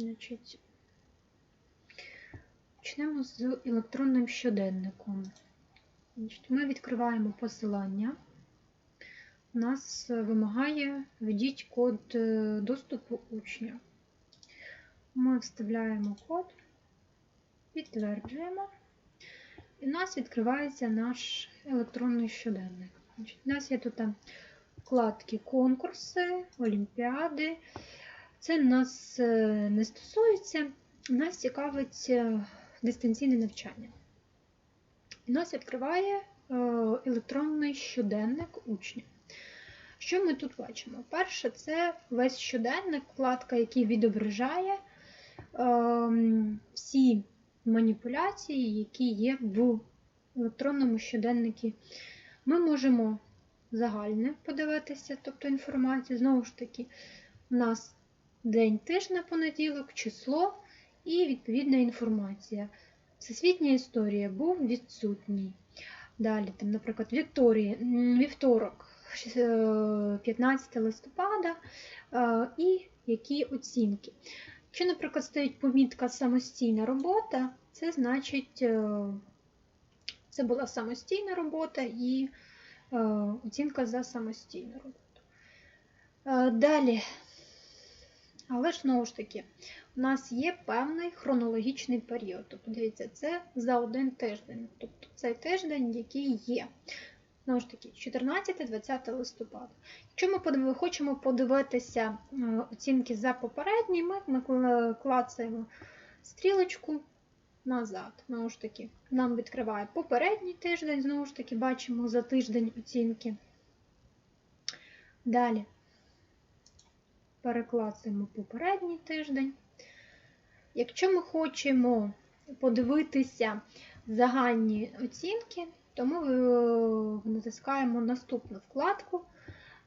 Значить, почнемо з електронним щоденником. Значить, Ми відкриваємо посилання. Нас вимагає введіть код е, доступу учня. Ми вставляємо код, підтверджуємо, і у нас відкривається наш електронний щоденник. Значить, У нас є тут вкладки конкурси, олімпіади. Це нас е, не стосується, нас цікавить е, дистанційне навчання. І нас відкриває е, електронний щоденник учня. Що ми тут бачимо? Перше, це весь щоденник, вкладка, який відображає ем, всі маніпуляції, які є в електронному щоденнику. Ми можемо загальне подивитися, тобто інформацію. Знову ж таки, у нас день тижня, понеділок, число і відповідна інформація. Всесвітня історія був відсутній. Далі, там, наприклад, Вікторія, м, вівторок, е, 15 листопада, е, і які оцінки. Якщо, наприклад, стоїть помітка самостійна робота, це значить, е, це була самостійна робота і е, оцінка за самостійну роботу. Е, Далі, але ж знову ж таки, у нас є певний хронологічний період. Тобто, дивіться, це за один тиждень. Тобто цей тиждень, який є. Знову ж таки, 14-20 листопада. Якщо ми хочемо подивитися е, оцінки за попередній, ми, ми клацаємо стрілочку назад. Знову ж таки, нам відкриває попередній тиждень, знову ж таки, бачимо за тиждень оцінки. Далі переклацаємо попередній тиждень. Якщо ми хочемо подивитися загальні оцінки, то ми е, натискаємо наступну вкладку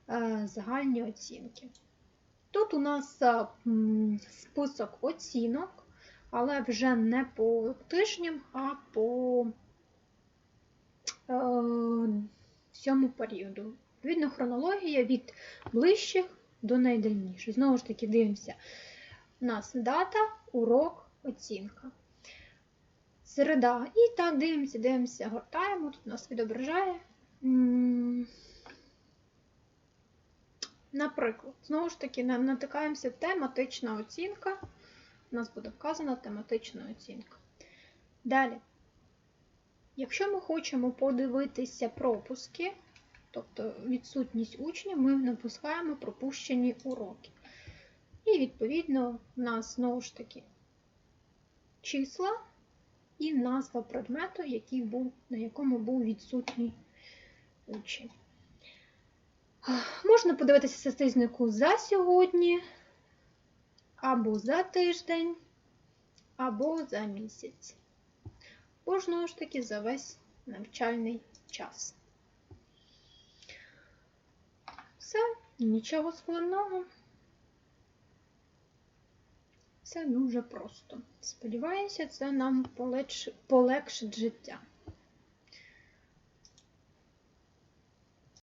е, Загальні оцінки. Тут у нас е, список оцінок, але вже не по тижням, а по всьому періоду. Відповідно, хронологія від ближчих до найдальніших. Знову ж таки, дивимося. У нас дата, урок, оцінка. Середа. І так дивимося, дивимося, гортаємо. Тут нас відображає. Наприклад, знову ж таки, на- натикаємося тематична оцінка. У нас буде вказана тематична оцінка. Далі. Якщо ми хочемо подивитися пропуски, тобто відсутність учнів, ми напускаємо пропущені уроки. І, відповідно, у нас знову ж таки числа і назва предмету, який був, на якому був відсутній учень. Можна подивитися статистику за сьогодні, або за тиждень, або за місяць. Знову ж таки за весь навчальний час. Все, нічого складного. Все дуже просто. Сподіваюся, це нам полегшить життя.